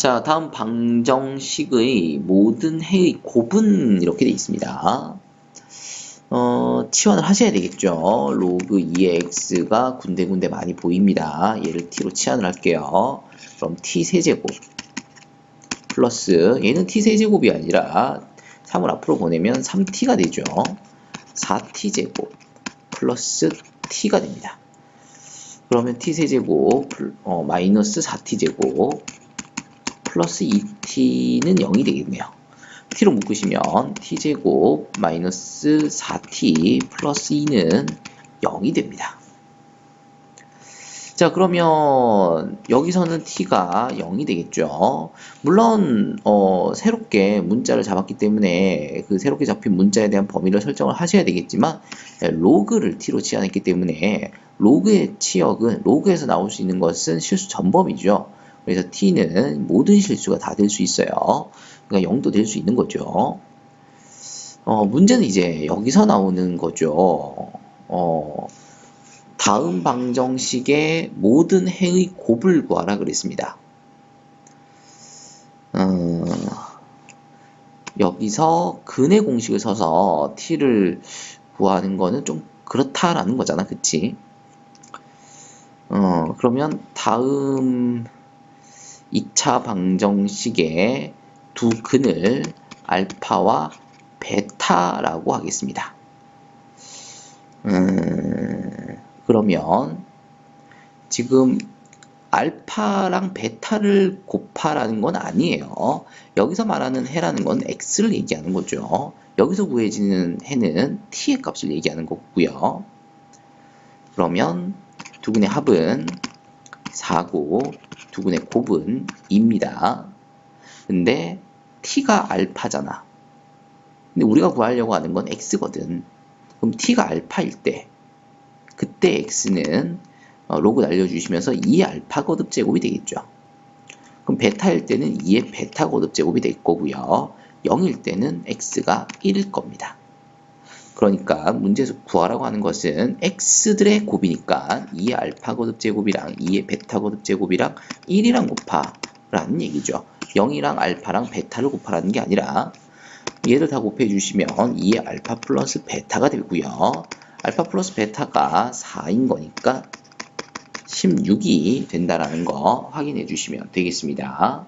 자, 다음 방정식의 모든 해의 곱은 이렇게 되어 있습니다. 어, 치환을 하셔야 되겠죠. 로그 2의 x가 군데군데 많이 보입니다. 얘를 t로 치환을 할게요. 그럼 t 세제곱 플러스 얘는 t 세제곱이 아니라 3을 앞으로 보내면 3t가 되죠. 4t제곱 플러스 t가 됩니다. 그러면 t세제곱 어, 마이너스 4t제곱 플러스 2t는 0이 되겠네요. t로 묶으시면 t제곱 마이너스 4t 플러스 2는 0이 됩니다. 자 그러면 여기서는 t가 0이 되겠죠. 물론 어, 새롭게 문자를 잡았기 때문에 그 새롭게 잡힌 문자에 대한 범위를 설정을 하셔야 되겠지만 로그를 t로 치환했기 때문에 로그의 치역은 로그에서 나올 수 있는 것은 실수 전범이죠. 그래서 t는 모든 실수가 다 될 수 있어요. 그러니까 0도 될 수 있는 거죠. 어, 문제는 이제 여기서 나오는 거죠. 어, 다음 방정식의 모든 해의 곱을 구하라 그랬습니다. 어, 여기서 근의 공식을 써서 t를 구하는 거는 좀 그렇다라는 거잖아, 그치? 어, 그러면 다음 2차 방정식의 두 근을 알파와 베타라고 하겠습니다. 음, 그러면 지금 알파랑 베타를 곱하라는 건 아니에요. 여기서 말하는 해라는 건 x를 얘기하는 거죠. 여기서 구해지는 해는 t의 값을 얘기하는 거고요. 그러면 두근의 합은 4고 두근의 곱은 2입니다. 근데 t가 알파잖아. 근데 우리가 구하려고 하는 건 x거든. 그럼 t가 알파일 때 그때 x는 어, 로그 날려주시면서 2의 알파 거듭 제곱이 되겠죠. 그럼 베타일 때는 2의 베타 거듭 제곱이 될 거고요. 0일 때는 x가 1일 겁니다. 그러니까 문제에서 구하라고 하는 것은 x들의 곱이니까 2의 알파 거듭 제곱이랑 2의 베타 거듭 제곱이랑 1이랑 곱하라는 얘기죠. 0이랑 알파랑 베타를 곱하라는 게 아니라 얘를 다 곱해 주시면 2의 알파 플러스 베타가 되고요. 알파 플러스 베타가 4인 거니까 16이 된다라는 거 확인해 주시면 되겠습니다.